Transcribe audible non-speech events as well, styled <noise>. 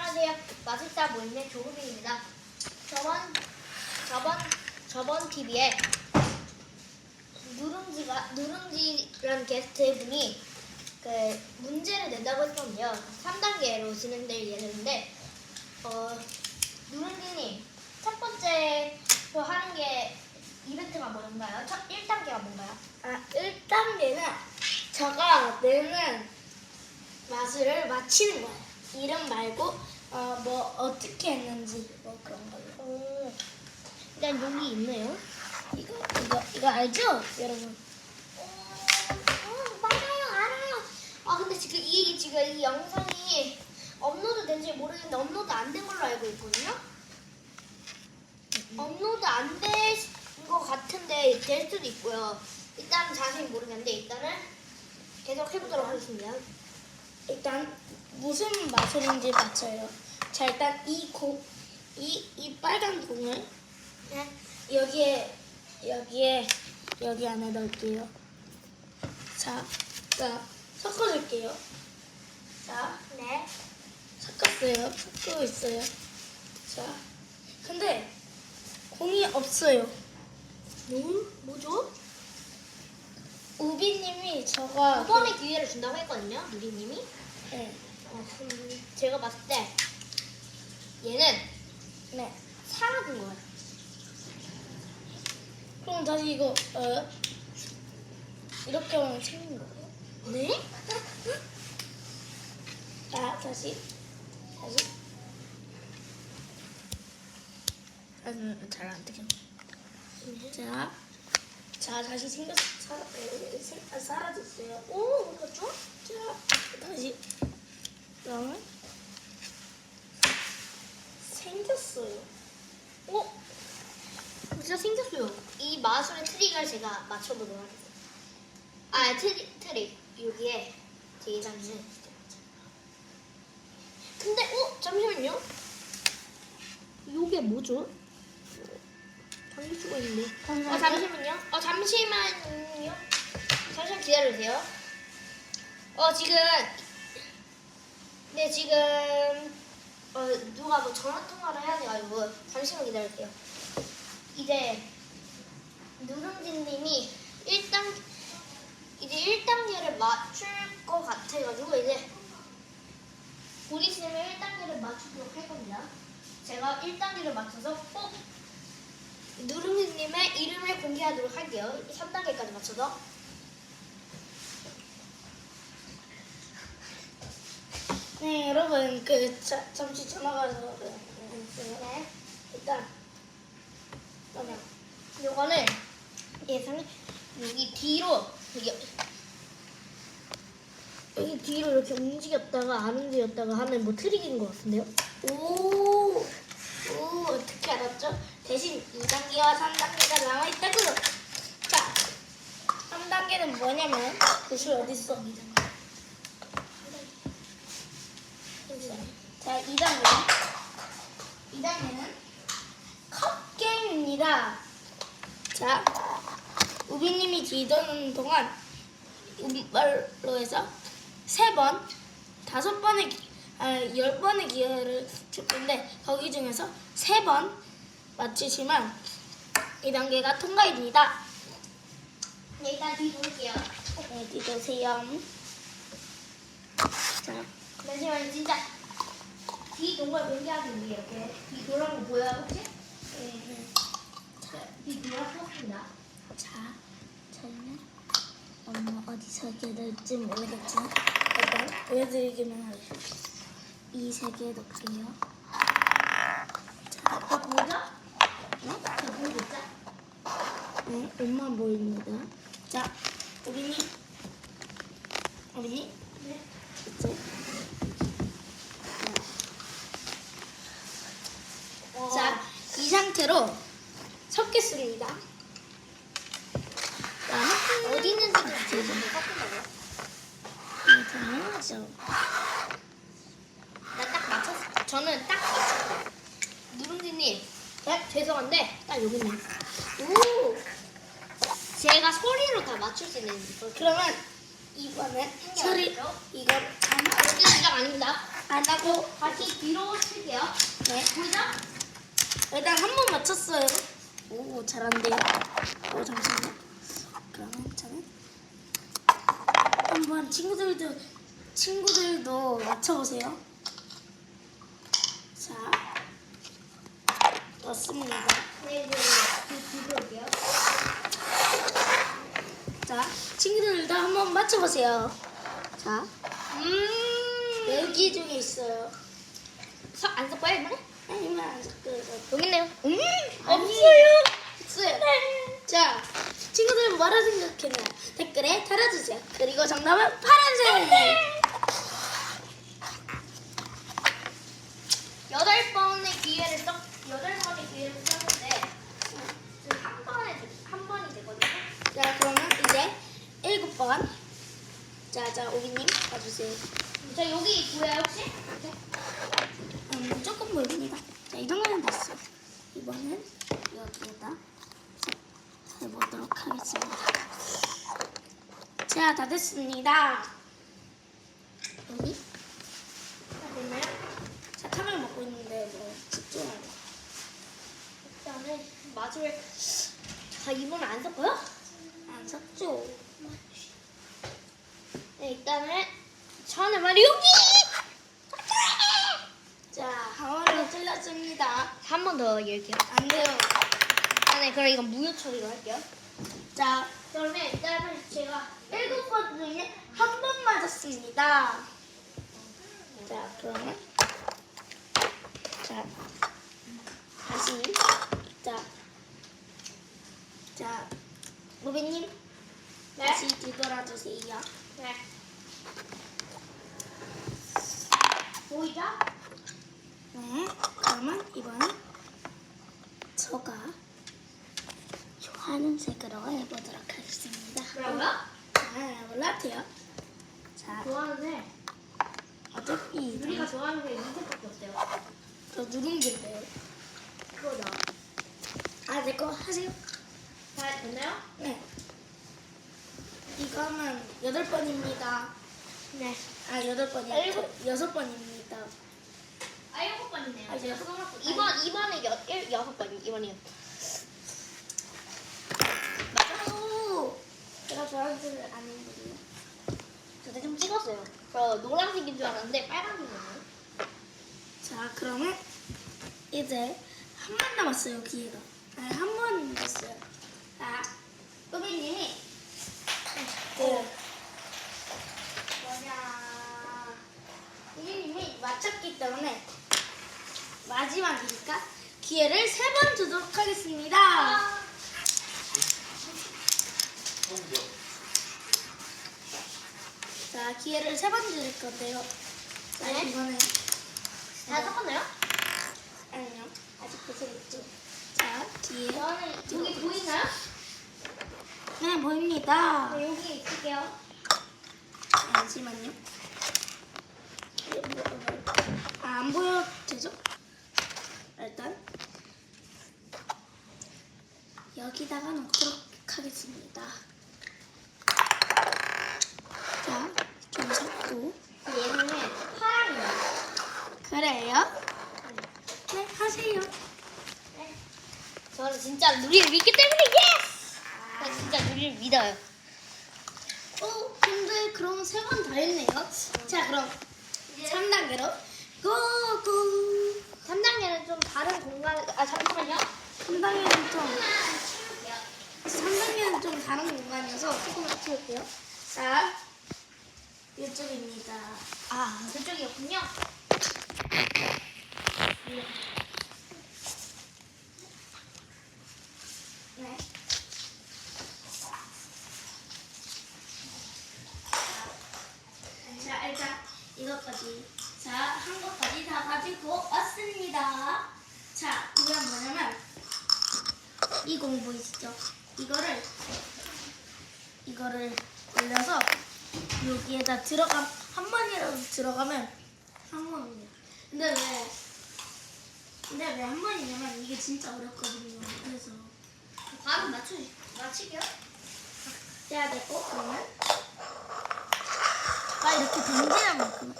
안녕하세요. 마술사 모임의 조금입니다. 저번 저번 저번 TV에 누룽지가 누룽지라는 게스트 분이 그 문제를 낸다고 했었는데요. 3단계로 진행될 예정인데 어 누룽지님 첫 번째로 하는 게 이벤트가 뭔가요? 첫 1단계가 뭔가요? 아, 1단계는 제가 내는 마술을 맞히는 거예요. 이름 말고 어, 뭐 어떻게 했는지 뭐 그런 걸로. 오, 일단 여기 있네요. 이거 이거 이거 알죠, 여러분? 어, 맞아요, 알아요. 아, 근데 지금 이 지금 이 영상이 업로드 된지 모르겠는데 업로드 안 된 걸로 알고 있거든요. 업로드 안 된 것 같은데 될 수도 있고요. 일단 자세히 모르겠는데 일단은 계속 해보도록 하겠습니다. 일단 무슨 마술인지 맞춰요. 자, 일단 이 공, 이, 이 빨간 공을 네. 여기에 여기에 여기 안에 넣을게요. 자, 자 섞어줄게요. 자, 네. 섞었어요. 섞고 있어요. 자, 근데 공이 없어요. 음? 뭐죠? 우비님이 저가 두 번의 기회를 준다고 했거든요, 누리님이. 그- 네, 어, 음, 제가 봤을 때 얘는 네. 사라진 거예요. 그럼 다시 이거 어, 이렇게 하면 생긴 거예요? 네? <laughs> 자, 다시 다시. 잘안 되겠네. 자, 자 다시 생겼 사, 에, 생- 아, 사라졌어요. 오, 어디갔죠? 자, 다시 그러면 생겼어요. 어? 진짜 생겼어요. 이 마술의 트릭을 제가 맞춰보도록 하겠습니다. 아, 트릭, 트릭. 여기에 제 예상에는 근데, 어? 잠시만요. 이게 뭐죠? 당길 수가 있네. 어, 잠시만요. 어, 잠시만요. 잠시만 기다려주세요. 어, 지금, 네, 지금, 어, 누가 뭐 전화 통화를 해야 돼가지고, 잠시만 기다려주세요. 이제, 누룽지님이 1단, 이제 1단계를 맞출 것 같아가지고, 이제, 곧 있으면 1단계를 맞추도록 할 겁니다. 제가 1단계를 맞춰서 꼭 누룽지님의 이름을 공개하도록 할게요. 3단계까지 맞춰서. 네, 여러분 그 자, 잠시 전화가 와서 그랬어요. 네. 일단 그러면 요거는 예상 여기 뒤로 여기 여기 뒤로 이렇게 움직였다가 안 움직였다가 하는 뭐 트릭인 것 같은데요? 오, 오? 대신 2단계와 3단계가 남아있다고. 자, 3단계는 뭐냐면 그술 어디 있어? 자, 2단계. 2단계는 컵 게임입니다. 자, 우비님이 뒤도는 동안 말로 해서 세 번, 다섯 번의 기- 아, 열 번의 기회를 줄 건데 거기 중에서 세 번 맞추시면 이 단계가 통과입니다. 네, 일단 뒤 볼게요. 네, 뒤도세요. 자, 잠시만요, 진짜 뒤 동걸 공개하기 위해 이렇게 뒤 돌아온 거 보여요, 혹시? 네, 자, 뒤 돌아섰습니다. 자, 저희는 엄마 어디서 넣을지 모르겠지만 일단 보여드리기만 하겠습니다. 이 세 개 넣을게요. 자, 저 보죠? 네? 저 보고 있죠? 네, 옷만 보입니다. 자, 우빈이, 우빈이, 네. 이제 어, 자, 이 상태로 섞겠습니다. 자, 어디 있는지도 제가? 네, 당연하죠. 나딱 맞췄어. 저는 딱 맞췄어요. 누룽지님, 네, 죄송한데 딱 여기 있네. 오, 제가 소리로 다 맞출 수 있는 거. 그러면 이번엔 소리 이걸 절대 시작 아닙니다. 안 하고 다시 뒤로 칠게요. 네. 보이죠? 일단 한 번 맞췄어요. 오 잘한대요. 오 잠시만요. 그러면 저는 한번 친구들도 친구들도 맞춰보세요. 자 넣습니다. 네, 이제 뒤로 올게요. 자 친구들도 한번 맞춰보세요. 자 음. 여기 중에 있어요. 서, 안 섞어요, 이번에? 아니면 안 섞어요. 여기 있네요. 음. 없어요. 없어요. 자, 친구들 뭐라 생각했나요? 댓글에 달아주세요. 그리고 정답은 파란색. 여덟 번의 기회를 썼, 여덟 번의 기회를 썼는데, 지금 한 번에, 한 번이 되거든요. 자, 그러면 이제 일곱 번. 자, 자, 오기님 봐주세요. 자, 여기 있고요, 혹시? 음, 조금 보입니다. 자, 이 정도면 됐어요. 이번엔 여기에다 해보도록 하겠습니다. 자, 다 됐습니다. 여기? 다 됐나요? 자, 카메라 먹고 있는데 뭐 집중하고. 일단은 맛을, 자, 이번에 안 섞어요? 안 섞죠. 네, 일단은, 저는 말이 여기! 자, 하원을 찔렀습니다. 한 번더 열게요. 안 돼요. 아, 네, 그럼 이건 무효 처리로 할게요. 자, 그러면 일단은 제가 일곱 번 중에 한 번 맞았습니다. 자, 그러면 자, 다시 자, 자, 무비님 네. 다시 뒤돌아주세요. 네. 보이죠? 네, 그러면 이번엔 저가 좋아하는 색으로 해보도록 하겠습니다. 뭐라고요? 아, 몰랐대요. 자, 좋아하는데 어차피 우리가 좋아하는 게 이색밖에 없어요. 저 누룽지인데요. 그거다. 아, 내 거 하세요. 다 됐나요? 네. 이거는 여덟 번입니다. 네. 아, 여덟 번이 일곱. 여섯 번입니다. 아 일곱 번이네요. 아, 제가 여섯 써놨고 이번 이번에 여 일, 여섯 번 이번이요. 아우! 제가 좋아하는 색을 아는 거예요. 저도 좀 찍었어요. 저 노란색인 줄 알았는데 빨간색이네요. 자, 그러면 이제 한 번 남았어요, 기회가. 아, 한 번 남았어요. 자, 또비님이 그 뭐냐 또비님이 맞췄기 때문에 마지막이니까 기회를 세 번 주도록 하겠습니다. 자, 기회를 세 번 드릴 건데요. 자, 네. 이거는 다 섞었나요? 아니요. 아직 보세요. 자, 기회. 저는 여기 보이나요? 네, 보입니다. 네, 여기 있을게요. 잠시만요. 아, 안 보여 되죠? 일단 여기다가 놓도록 하겠습니다. 자, 좀 섞고 얘는 파랑이에요. 그래요? 네, 하세요. 네. 저는 진짜 누리를 믿기 때문에 예스! 저 진짜 누리를 믿어요. 어, 근데 그럼 세 번 다 했네요. 자, 그럼 3단계로 고고. 3단계는 좀 다른 공간, 아 잠시만요. 3단계는 좀 3단계는 좀 다른 공간이어서 조금만 채울게요. 자, 이쪽입니다. 아, 그쪽이었군요. 네. 자, 일단 이것까지. 자, 한 것까지 다 가지고 왔습니다. 자, 이건 뭐냐면 이 공 보이시죠? 이거를 이거를 올려서 여기에다 들어가 한 번이라도 들어가면 성공입니다. 근데 왜 근데 왜 한 번이냐면 이게 진짜 어렵거든요. 그래서 바로 맞춰, 맞히게요? 해야 되고 그러면 아 이렇게 던지는 만큼